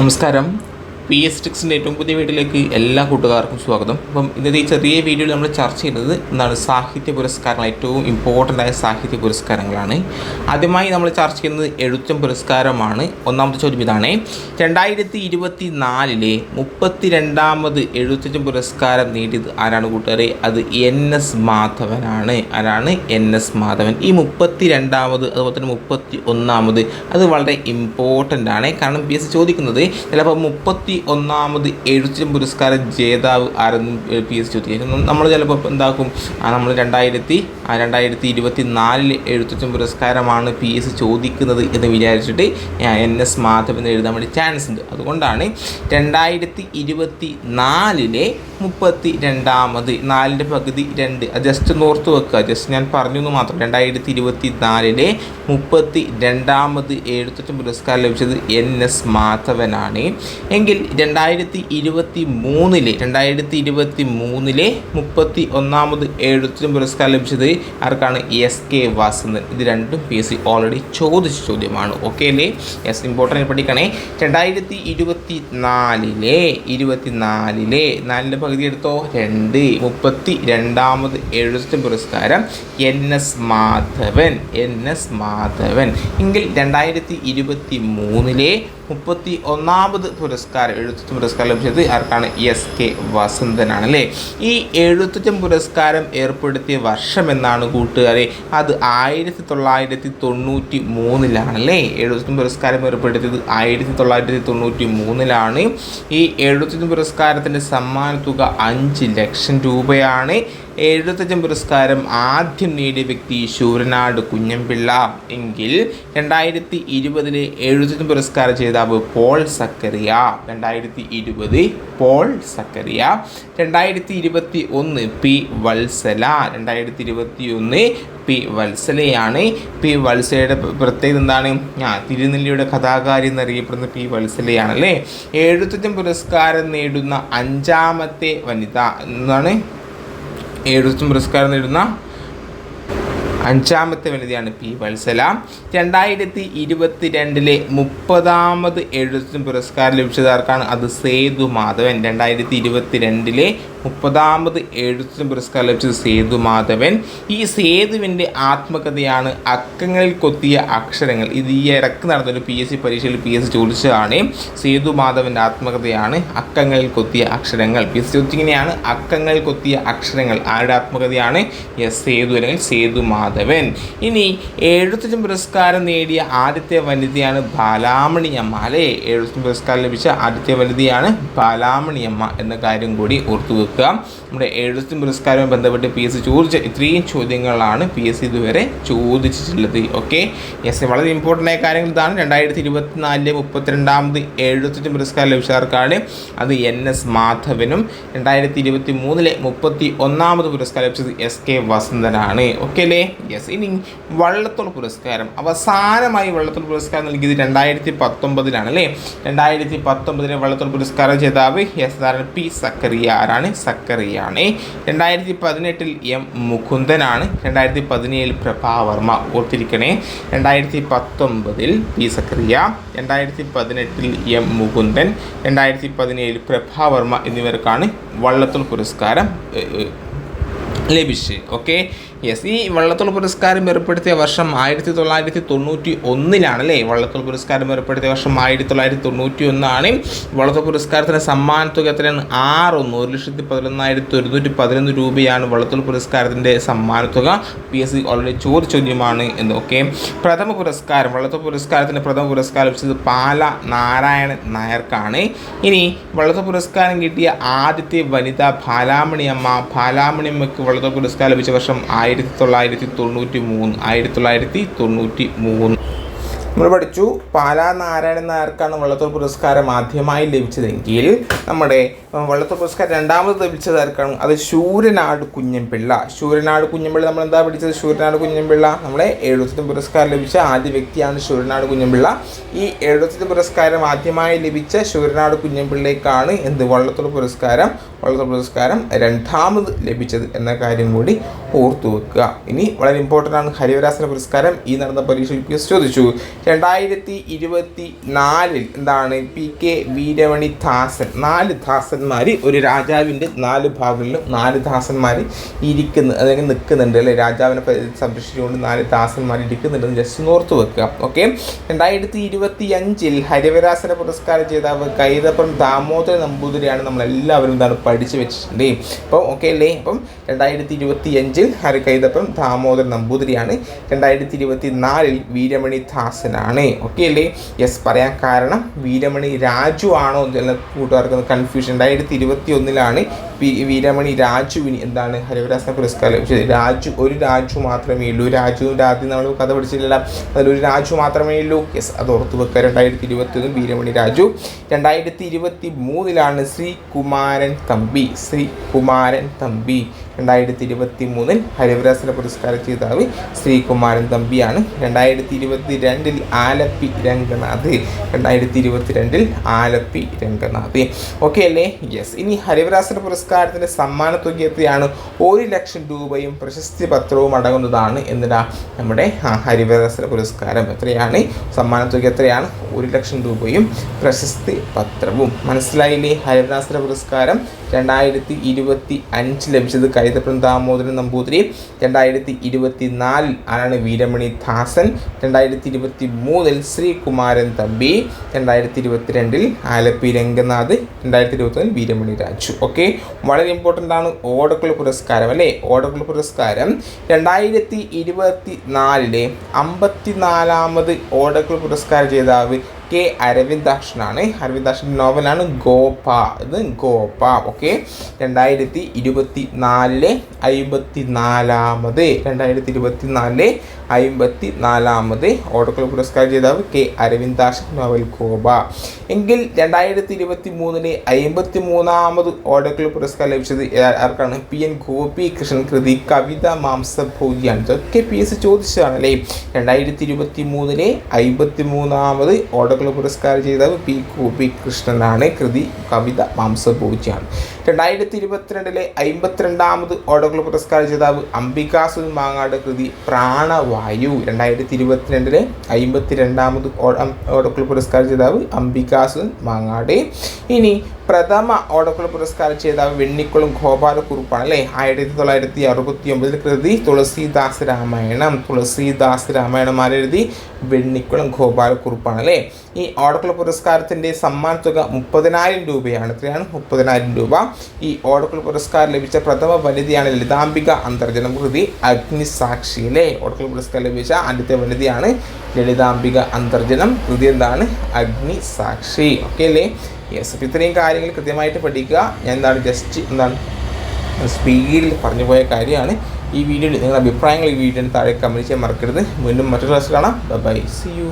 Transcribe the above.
നമസ്കാരം. P S ടിക്സിന്റെ ഏറ്റവും പുതിയ വീട്ടിലേക്ക് എല്ലാ കൂട്ടുകാർക്കും സ്വാഗതം. അപ്പം ഇന്നത്തെ ഈ ചെറിയ വീഡിയോയിൽ നമ്മൾ ചർച്ച ചെയ്യുന്നത് എന്താണ് സാഹിത്യ പുരസ്കാരങ്ങൾ ഏറ്റവും ഇമ്പോർട്ടന്റ് ആയ സാഹിത്യ പുരസ്കാരങ്ങളാണ്. ആദ്യമായി നമ്മൾ ചർച്ച ചെയ്യുന്നത് എഴുത്തം പുരസ്കാരമാണ് ഒന്നാമത്തെ ചോദ്യം ഇതാണ്. രണ്ടായിരത്തി ഇരുപത്തി നാലിലെ മുപ്പത്തി രണ്ടാമത് എഴുത്തച്ഛൻ പുരസ്കാരം നേടിയത് ആരാണ് കൂട്ടുകാരെ? അത് എൻ എസ് മാധവനാണ്. ആരാണ്? N S Madhavan. ഈ മുപ്പത്തി രണ്ടാമത് അതുപോലെ തന്നെ മുപ്പത്തി ഒന്നാമത് അത് വളരെ ഇമ്പോർട്ടന്റ് ആണ്. കാരണം പി എസ് ചോദിക്കുന്നത് ചിലപ്പോൾ മുപ്പത്തി ഒന്നാമത് എഴുത്തച്ഛൻ പുരസ്കാര ജേതാവ് ആരെന്നും പി എസ് ചോദിക്കും. നമ്മൾ ചിലപ്പോൾ എന്താക്കും? നമ്മൾ രണ്ടായിരത്തി രണ്ടായിരത്തി ഇരുപത്തി നാലിൽ എഴുത്തച്ഛൻ പുരസ്കാരമാണ് പി എസ് ചോദിക്കുന്നത് എന്ന് വിചാരിച്ചിട്ട് എൻ എസ് മാധവൻ എഴുതാൻ വേണ്ടി ചാൻസ് ഉണ്ട്. അതുകൊണ്ടാണ് രണ്ടായിരത്തി ഇരുപത്തി നാലിലെ മുപ്പത്തി രണ്ടാമത് നാലിന്റെ പകുതി രണ്ട്. ജസ്റ്റ് ഒന്ന് ഓർത്ത് വെക്കുക. ജസ്റ്റ് ഞാൻ പറഞ്ഞു എന്ന് മാത്രം. രണ്ടായിരത്തി ഇരുപത്തി നാലിലെ മുപ്പത്തി രണ്ടാമത് എഴുത്തച്ഛൻ പുരസ്കാരം ലഭിച്ചത് എൻ എസ് മാധവനാണ്. എങ്കിൽ രണ്ടായിരത്തി ഇരുപത്തി മൂന്നിലെ രണ്ടായിരത്തി ഇരുപത്തി മൂന്നിലെ മുപ്പത്തി ഒന്നാമത് എഴുത്തച്ഛൻ പുരസ്കാരം ലഭിച്ചത് ആർക്കാണ്? എസ് കെ വാസന്തൻ ഇത് രണ്ടും പി എസ് സി ഓൾറെഡി ചോദിച്ച ചോദ്യമാണ്. ഓക്കെ അല്ലേ? എസ് ഇമ്പോർട്ടന്റ് പഠിക്കണേ. രണ്ടായിരത്തി ഇരുപത്തി നാലിലെ ഇരുപത്തി നാലിലെ നാലിന്റെ പകുതി എടുത്തോ? രണ്ട്. മുപ്പത്തി രണ്ടാമത് എഴുത്തച്ഛൻ പുരസ്കാരം N S Madhavan. N S Madhavan. എങ്കിൽ രണ്ടായിരത്തി ഇരുപത്തി മൂന്നിലെ മുപ്പത്തി ഒന്നാമത് പുരസ്കാരം എഴുത്തച്ഛൻ പുരസ്കാരം ലഭിച്ചത് ആർക്കാണ്? എസ് കെ വസന്തനാണ് അല്ലേ? ഈ എഴുത്തച്ഛൻ പുരസ്കാരം ഏർപ്പെടുത്തിയ വർഷം എന്നാണ് കൂട്ടുകാരെ? അത് ആയിരത്തി തൊള്ളായിരത്തി തൊണ്ണൂറ്റി മൂന്നിലാണല്ലേ എഴുത്തച്ഛൻ പുരസ്കാരം ഏർപ്പെടുത്തിയത് ആയിരത്തി തൊള്ളായിരത്തി തൊണ്ണൂറ്റി മൂന്നിലാണ് ഈ എഴുത്തച്ഛൻ പുരസ്കാരത്തിന്റെ സമ്മാന തുക അഞ്ച് ലക്ഷം രൂപയാണ്. എഴുത്തച്ഛൻ പുരസ്കാരം ആദ്യം നേടിയ വ്യക്തി ശൂരനാട് കുഞ്ഞമ്പിള്ള. എങ്കിൽ രണ്ടായിരത്തി ഇരുപതിലെ എഴുത്തച്ഛൻ പുരസ്കാര ജേതാവ് പോൾ സക്കറിയ രണ്ടായിരത്തി ഇരുപത് പോൾ സക്കറിയ രണ്ടായിരത്തി ഇരുപത്തി ഒന്ന് പി വത്സല. രണ്ടായിരത്തി ഇരുപത്തി ഒന്ന് പി വത്സലയാണ്. പി വത്സലയുടെ പ്രത്യേകത എന്താണ്? ആ തിരുനെല്ലിയുടെ കഥാകാരി എന്നറിയപ്പെടുന്ന പി വത്സലയാണ് അല്ലേ എഴുത്തച്ഛൻ പുരസ്കാരം നേടുന്ന അഞ്ചാമത്തെ വനിത എന്നാണ്. എഴുത്തച്ഛൻ പുരസ്കാരം നേടുന്ന അഞ്ചാമത്തെ വനിതയാണ് പി വത്സല. രണ്ടായിരത്തി ഇരുപത്തി രണ്ടിലെ മുപ്പതാമത് എഴുത്തും പുരസ്കാരം ലഭിച്ചതാർക്കാണ് അത് സേതു മാധവൻ. രണ്ടായിരത്തി ഇരുപത്തി രണ്ടിലെ മുപ്പതാമത് എഴുത്തും പുരസ്കാരം ലഭിച്ചത് സേതു മാധവൻ. ഈ സേതുവിന്റെ ആത്മകഥയാണ് അക്കങ്ങളിൽ കൊത്തിയ അക്ഷരങ്ങൾ. ഇത് ഈ ഇടയ്ക്ക് നടന്നൊരു പി എസ് സി പരീക്ഷയിൽ പി എസ് സി ചോദിച്ചതാണ് സേതു മാധവന്റെ ആത്മകഥയാണ് അക്കങ്ങളിൽ കൊത്തിയ അക്ഷരങ്ങൾ. പി എസ് സി ചോദിച്ചിങ്ങനെയാണ് അക്കങ്ങളിൽ കൊത്തിയ അക്ഷരങ്ങൾ. ആരുടെ ആത്മകഥയാണ്? എസ് സേതു അല്ലെങ്കിൽ സേതു മാധവൻ. ഇനി എഴുത്തച്ഛൻ പുരസ്കാരം നേടിയ ആദ്യത്തെ വനിതയാണ് ബാലാമണിയമ്മ അല്ലേ? എഴുത്തിന് പുരസ്കാരം ലഭിച്ച ആദ്യത്തെ വനിതയാണ് ബാലാമണി അമ്മ എന്ന കാര്യം കൂടി ഓർത്തു വെക്കുക. നമ്മുടെ എഴുത്തിന് പുരസ്കാരവുമായി ബന്ധപ്പെട്ട് പി എസ് സി ചോദിച്ച ഇത്രയും ചോദ്യങ്ങളാണ് പി എസ് സി ഇതുവരെ ചോദിച്ചിട്ടുള്ളത് ഓക്കെ? യെസ് വളരെ ഇമ്പോർട്ടന്റ് ആയ കാര്യങ്ങൾ ഇതാണ്. രണ്ടായിരത്തി ഇരുപത്തിനാലിലെ മുപ്പത്തിരണ്ടാമത് എഴുത്തിന് പുരസ്കാരം ലഭിച്ചവർക്കാണ് അത് എൻ എസ് മാധവനും. രണ്ടായിരത്തി ഇരുപത്തി മൂന്നിലെ മുപ്പത്തി ഒന്നാമത് പുരസ്കാരം ലഭിച്ചത് എസ് കെ വസന്തനാണ് ഓക്കെ അല്ലേ? യെസ് ഇനി വള്ളത്തോൾ പുരസ്കാരം. അവസാനമായി വള്ളത്തോൾ പുരസ്കാരം നൽകിയത് രണ്ടായിരത്തി പത്തൊമ്പതിലാണ് അല്ലേ? രണ്ടായിരത്തി പത്തൊമ്പതിലെ വള്ളത്തോൾ പുരസ്കാര ജേതാവ് എസ് ആരാണ് പി സക്കറിയ ആരാണ് സക്കറിയാണ്. രണ്ടായിരത്തി പതിനെട്ടിൽ എം മുകുന്ദനാണ്. രണ്ടായിരത്തി പതിനേഴിൽ പ്രഭാവർമ്മ ഓർത്തിരിക്കണേ. രണ്ടായിരത്തി പത്തൊമ്പതിൽ പി സക്കറിയ. രണ്ടായിരത്തി പതിനെട്ടിൽ എം മുകുന്ദൻ. രണ്ടായിരത്തി പതിനേഴിൽ പ്രഭാവർമ്മ എന്നിവർക്കാണ് വള്ളത്തോൾ പുരസ്കാരം ലഭിച്ചത്. ഓക്കെ? യെസ് ഈ വള്ളത്തോൾ പുരസ്കാരം ഏർപ്പെടുത്തിയ വർഷം ആയിരത്തി തൊള്ളായിരത്തി തൊണ്ണൂറ്റി ഒന്നിലാണ് അല്ലേ? വള്ളത്തോൾ പുരസ്കാരം ഏർപ്പെടുത്തിയ വർഷം ആയിരത്തി തൊള്ളായിരത്തി തൊണ്ണൂറ്റി ഒന്നാണ് വള്ളത്തോൾ പുരസ്കാരത്തിന് സമ്മാനത്തുക എത്രയാണ്? ആറൊന്ന്. ഒരു ലക്ഷത്തി പതിനൊന്നായിരത്തി ഒരുന്നൂറ്റി പതിനൊന്ന് രൂപയാണ് വള്ളത്തോൾ പുരസ്കാരത്തിന്റെ സമ്മാനത്തുക. പി എസ് സി ഓൾറെഡി ചോദ്യ ചോദ്യമാണ് എന്ന്. ഓക്കെ പ്രഥമ പുരസ്കാരം വള്ളത്തോൾ പുരസ്കാരത്തിന്റെ പ്രഥമ പുരസ്കാരം ലഭിച്ചത് പാല നാരായണൻ നായർക്കാണ്. ഇനി വള്ളത്തോൾ പുരസ്കാരം കിട്ടിയ ആദ്യത്തെ വനിത ഭാലാമണിയമ്മ ഭാലാമണിയമ്മയ്ക്ക് വള്ളത്തോൾ പുരസ്കാരം ലഭിച്ച വർഷം ആയിരത്തി തൊള്ളായിരത്തി തൊണ്ണൂറ്റി മൂന്ന് ആയിരത്തി തൊള്ളായിരത്തി തൊണ്ണൂറ്റി മൂന്ന്. നമ്മൾ പഠിച്ചു. പാലാ നാരായണൻ നായർക്കാണ് വള്ളത്തോൾ പുരസ്കാരം ആദ്യമായി ലഭിച്ചതെങ്കിൽ നമ്മുടെ വള്ളത്തോൾ പുരസ്കാരം രണ്ടാമത് ലഭിച്ചത് ആർക്കാണ്? അത് ശൂരനാട് കുഞ്ഞൻപിള്ള. ശൂരനാട് കുഞ്ഞൻപിള്ള നമ്മൾ എന്താ പഠിച്ചത്? ശൂരനാട് കുഞ്ഞൻപിള്ള. നമ്മളെ എഴുപത്തിന് പുരസ്കാരം ലഭിച്ച ആദ്യ വ്യക്തിയാണ് ശൂരനാട് കുഞ്ഞൻപിള്ള. ഈ എഴുപത്തിന് പുരസ്കാരം ആദ്യമായി ലഭിച്ച ശൂരനാട് കുഞ്ഞൻപിള്ളയ്ക്കാണ് എന്ത്? വള്ളത്തോൾ പുരസ്കാരം. വള്ളത്തോൾ പുരസ്കാരം രണ്ടാമത് ലഭിച്ചത് എന്ന കാര്യം കൂടി ഓർത്തു വെക്കുക. ഇനി വളരെ ഇമ്പോർട്ടന്റ് ആണ് ഹരിവരാസന പുരസ്കാരം. ഈ നടന്ന പരീക്ഷയിൽ ചോദിച്ചു. രണ്ടായിരത്തി ഇരുപത്തി നാലിൽ എന്താണ് പി കെ വീരമണി ദാസൻ നാല് ദാസന്മാർ ഒരു രാജാവിന്റെ നാല് ഭാഗങ്ങളിലും നാല് ദാസന്മാർ ഇരിക്കുന്നു അല്ലെങ്കിൽ നിൽക്കുന്നുണ്ട് അല്ലെ? രാജാവിനെ സംരക്ഷിച്ചുകൊണ്ട് നാല് ദാസന്മാർ ഇരിക്കുന്നുണ്ടെന്ന് ജസ്റ്റ് ഓർത്ത് വെക്കുക ഓക്കെ? രണ്ടായിരത്തി ഇരുപത്തി അഞ്ചിൽ ഹരിവരാസന പുരസ്കാര ജേതാവ് കൈതപ്പുറം ദാമോദര നമ്പൂതിരിയാണ് നമ്മളെല്ലാവരും എന്താണ് പഠിച്ചു വെച്ചിട്ടുണ്ട്. അപ്പോൾ ഓക്കെ അല്ലേ? അപ്പം രണ്ടായിരത്തി ഇരുപത്തി അഞ്ചിൽ ഹരി കൈതപ്പുറം ദാമോദര നമ്പൂതിരിയാണ്. രണ്ടായിരത്തി ഇരുപത്തി നാലിൽ വീരമണി ദാസനാണ് ഓക്കെ അല്ലേ? യെസ് പറയാൻ കാരണം വീരമണി രാജു ആണോ എന്നുള്ള കൂട്ടുകാർക്ക് കൺഫ്യൂഷൻ രണ്ടായിരത്തി ഇരുപത്തി ഒന്നിലാണ് വി- വീരമണി രാജുവിന് എന്താണ്? ഹരിവരാസന പുരസ്കാരം ലഭിച്ചത്. രാജു ഒരു രാജു മാത്രമേ ഉള്ളൂ. രാജു ആദ്യം നമ്മൾ കഥ പഠിച്ചില്ല അതിലൊരു രാജു മാത്രമേ ഉള്ളൂ. യെസ് അത് ഓർത്ത് വെക്കുക. രണ്ടായിരത്തി ഇരുപത്തി ഒന്ന് വീരമണി രാജു. രണ്ടായിരത്തി ഇരുപത്തി മൂന്നിലാണ് ശ്രീ കുമാരൻ തമ്പി. ശ്രീകുമാരൻ തമ്പി രണ്ടായിരത്തി ഇരുപത്തി മൂന്നിൽ ഹരിവരാസന പുരസ്കാര ജേതാവ് ശ്രീകുമാരൻ തമ്പിയാണ്. രണ്ടായിരത്തി ഇരുപത്തി രണ്ടിൽ ആലപ്പി രംഗനാഥ്. രണ്ടായിരത്തി ഇരുപത്തി രണ്ടിൽ ആലപ്പി രംഗനാഥ്. ഓക്കെ അല്ലേ? യെസ്. ഇനി ഹരിവരാസന പുരസ്കാരത്തിന്റെ സമ്മാന തുക ഒരു ലക്ഷം രൂപയും പ്രശസ്തി പത്രവും അടങ്ങുന്നതാണ് എന്നിടാ നമ്മുടെ ആ, ഹരിവരാസന പുരസ്കാരം എത്രയാണ്? സമ്മാന തുക എത്രയാണ്? ഒരു ലക്ഷം രൂപയും പ്രശസ്തി പത്രവും. മനസ്സിലായില്ലേ? ഹരിവരാസന പുരസ്കാരം രണ്ടായിരത്തി ഇരുപത്തി അഞ്ച് ലഭിച്ചത് കൈതപ്പുറം ദാമോദരൻ നമ്പൂതിരി. രണ്ടായിരത്തി ഇരുപത്തി നാലിൽ ആരാണ് വീരമണി ദാസൻ? രണ്ടായിരത്തി ഇരുപത്തി മൂന്നിൽ ശ്രീകുമാരൻ തമ്പി. രണ്ടായിരത്തി ഇരുപത്തി രണ്ടിൽ ആലപ്പി രംഗനാഥ്. രണ്ടായിരത്തി ഇരുപത്തൊന്നിൽ വീരമണി രാജു. ഓക്കെ? വളരെ ഇമ്പോർട്ടന്റ് ആണ് ഓടക്കുൾ പുരസ്കാരം അല്ലേ? ഓടക്കുൾ പുരസ്കാരം. രണ്ടായിരത്തി ഇരുപത്തി നാലിലെ അമ്പത്തിനാലാമത് ഓടക്കുൾ പുരസ്കാര ജേതാവ് കെ അരവിന്ദാക്ഷനാണ്. അരവിന്ദാക്ഷന്റെ നോവലാണ് ഗോപ. ഇത് ഗോപ ഓക്കെ രണ്ടായിരത്തി ഇരുപത്തി നാലിലെ അമ്പത്തി നാലാമത് രണ്ടായിരത്തി ഇരുപത്തി നാലിലെ അമ്പത്തി നാലാമത് ഓടക്കുൾ പുരസ്കാര ജേതാവ് കെ അരവിന്ദാശ് നോവൽ കോബ എങ്കിൽ രണ്ടായിരത്തി ഇരുപത്തി മൂന്നിലെ അമ്പത്തി മൂന്നാമത് ഓടക്കുൾ പുരസ്കാരം ലഭിച്ചത് ആർക്കാണ്? പി. എൻ. ഗോപി കൃഷ്ണൻ കൃതി കവിത മാംസഭോജിയാണ് ഇതൊക്കെ പി. എസ്. ചോദിച്ചതാണ് അല്ലേ രണ്ടായിരത്തി ഇരുപത്തി മൂന്നിലെ അമ്പത്തി മൂന്നാമത് ഓടക്കുൾ പുരസ്കാര ജേതാവ് പി. ഗോപി കൃഷ്ണനാണ് കൃതി കവിത മാംസഭോജിയാണ് രണ്ടായിരത്തി ഇരുപത്തിരണ്ടിലെ അമ്പത്തിരണ്ടാമത് ഓടകൾ പുരസ്കാര ജേതാവ് അംബികാസുൽ മാങ്ങാട് കൃതി പ്രാണവായു. രണ്ടായിരത്തി ഇരുപത്തിരണ്ടിലെ അമ്പത്തി രണ്ടാമത് ഓടക്കുൾ പുരസ്കാര ജേതാവ് അംബികാസുൽ മാങ്ങാട്. ഇനി പ്രഥമ ഓടക്കുൾ പുരസ്കാര ജേതാവ് വെണ്ണിക്കുളം ഗോപാലക്കുറുപ്പാണ് അല്ലേ? ആയിരത്തി തൊള്ളായിരത്തി അറുപത്തി ഒമ്പതിൽ കൃതി തുളസീദാസ് രാമായണം. തുളസീദാസ് രാമായണം ആരെഴുതി? വെണ്ണിക്കുളം ഗോപാലക്കുറുപ്പാണ് അല്ലേ? ഈ ഓടക്കുൾ പുരസ്കാരത്തിന്റെ സമ്മാനത്തുക തുക മുപ്പതിനായിരം രൂപയാണ്. എത്രയാണ്? മുപ്പതിനായിരം രൂപ. ഈ ഓടക്കുൾ പുരസ്കാരം ലഭിച്ച പ്രഥമ വനിതയാണ് ലളിതാംബിക അന്തർജനം കൃതി അഗ്നിസാക്ഷിയിലെ ഓടക്കുൾ പുരസ്കാരം ലഭിച്ച ആദ്യത്തെ വനിതയാണ് ലളിതാംബിക അന്തർജനം കൃതി എന്താണ്? അഗ്നിസാക്ഷി. ഓക്കെ അല്ലേ? യെസ് അപ്പോൾ ഇത്രയും കാര്യങ്ങൾ കൃത്യമായിട്ട് പഠിക്കുക. ഞാൻ എന്താണ് ജസ്റ്റ് എന്താണ് സ്പീഡിൽ പറഞ്ഞു പോയ കാര്യമാണ്. ഈ വീഡിയോയിൽ നിങ്ങളുടെ അഭിപ്രായങ്ങൾ ഈ വീഡിയോയിൽ താഴെ കമന്റ് ചെയ്യാൻ മറക്കരുത്. വീണ്ടും മറ്റൊരു ക്ലാസ് കാണാം. By C U